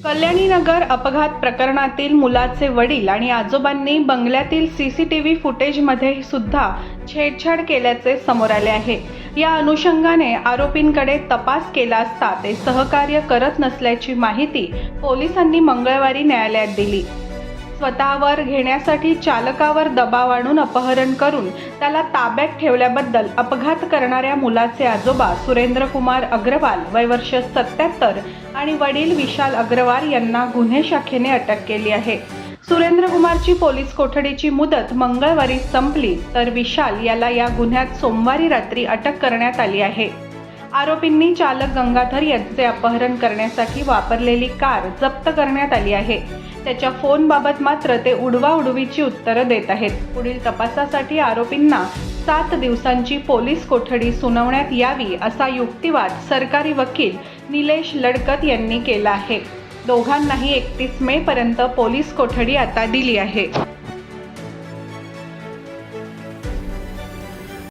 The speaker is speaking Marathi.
कल्याणीनगर अपघात प्रकरणातील मुलाचे वडील आणि आजोबांनी बंगल्यातील सीसीटीव्ही फुटेजमध्ये सुद्धा छेडछाड केल्याचे समोर आले आहे. या अनुषंगाने आरोपींकडे तपास केला असता ते सहकार्य करत नसल्याची माहिती पोलिसांनी मंगळवारी न्यायालयात दिली. स्वतःवर घेण्यासाठी चालकावर दबाव आणून अपहरण करून त्याला ताब्यात ठेवल्याबद्दल अपघात करणाऱ्या मुलाचे आजोबा सुरेंद्रकुमार अग्रवाल वय वर्ष सत्याहत्तर आणि वडील विशाल अग्रवाल यांना गुन्हे शाखेने अटक केली आहे. सुरेंद्रकुमारची पोलीस कोठडीची मुदत मंगळवारी संपली तर विशाल याला या गुन्ह्यात सोमवारी रात्री अटक करण्यात आली आहे. आरोपींनी चालक गंगाधर यांचे अपहरण करण्यासाठी वापरलेली कार जप्त करण्यात आली आहे. त्याच्या फोनबाबत मात्र ते उडवा उडवीची उत्तरं देत आहेत. पुढील तपासासाठी आरोपींना सात दिवसांची पोलीस कोठडी सुनावण्यात यावी असा युक्तिवाद सरकारी वकील निलेश लडकत यांनी केला आहे. दोघांनाही एकतीस मे पर्यंत पोलीस कोठडी आता दिली आहे.